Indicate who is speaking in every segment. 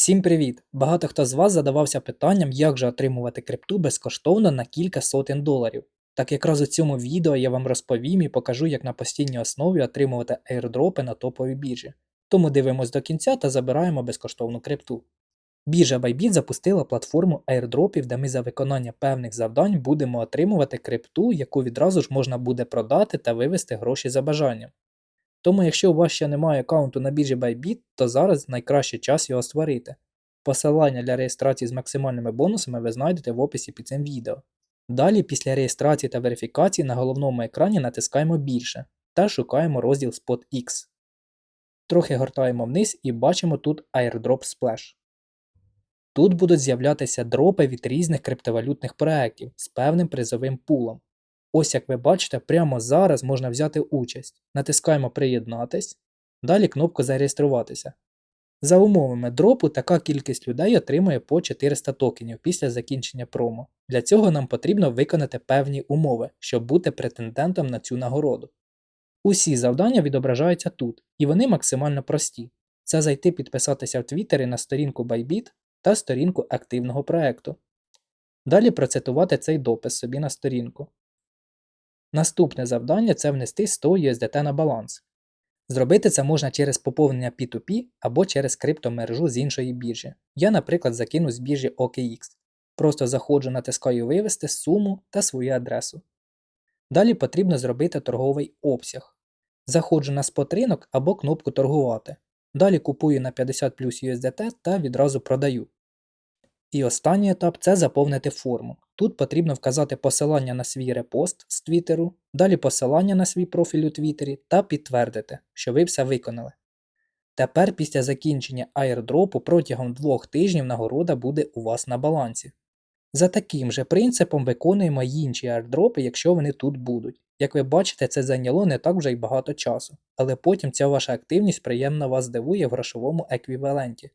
Speaker 1: Всім привіт! Багато хто з вас задавався питанням, як же отримувати крипту безкоштовно на кілька сотень доларів. Так якраз у цьому відео я вам розповім і покажу, як на постійній основі отримувати airdропи на топовій біржі. Тому дивимось до кінця та забираємо безкоштовну крипту. Біржа Bybit запустила платформу airdropів, де ми за виконання певних завдань будемо отримувати крипту, яку відразу ж можна буде продати та вивести гроші за бажанням. Тому, якщо у вас ще немає аккаунту на біржі Bybit, то зараз найкращий час його створити. Посилання для реєстрації з максимальними бонусами ви знайдете в описі під цим відео. Далі, після реєстрації та верифікації на головному екрані натискаємо більше та шукаємо розділ SpotX. Трохи гортаємо вниз і бачимо тут Airdrop Splash. Тут будуть з'являтися дропи від різних криптовалютних проєктів з певним призовим пулом. Ось як ви бачите, прямо зараз можна взяти участь. Натискаємо Приєднатись, далі кнопку Зареєструватися. За умовами дропу така кількість людей отримує по 400 токенів після закінчення промо. Для цього нам потрібно виконати певні умови, щоб бути претендентом на цю нагороду. Усі завдання відображаються тут, і вони максимально прості. Це зайти підписатися в Твіттері на сторінку Bybit та сторінку активного проекту. Далі процитувати цей допис собі на сторінку. Наступне завдання це внести 100 USDT на баланс. Зробити це можна через поповнення P2P або через криптомережу з іншої біржі. Я, наприклад, закину з біржі OKX. Просто заходжу, натискаю вивести суму та свою адресу. Далі потрібно зробити торговий обсяг. Заходжу на спот ринок або кнопку торгувати. Далі купую на 50 плюс USDT та відразу продаю. І останній етап це заповнити форму. Тут потрібно вказати посилання на свій репост з Твіттеру, далі посилання на свій профіль у Твіттері та підтвердити, що ви все виконали. Тепер після закінчення airdropу протягом двох тижнів нагорода буде у вас на балансі. За таким же принципом виконуємо інші airdропи, якщо вони тут будуть. Як ви бачите, це зайняло не так вже й багато часу, але потім ця ваша активність приємно вас здивує в грошовому еквіваленті.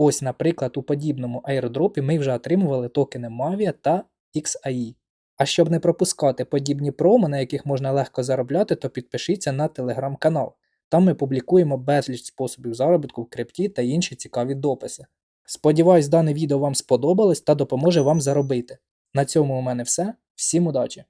Speaker 1: Ось, наприклад, у подібному airdropі ми вже отримували токени Mavia та XAI. А щоб не пропускати подібні промо, на яких можна легко заробляти, то підпишіться на телеграм-канал. Там ми публікуємо безліч способів заробітку в крипті та інші цікаві дописи. Сподіваюсь, дане відео вам сподобалось та допоможе вам заробити. На цьому у мене все. Всім удачі!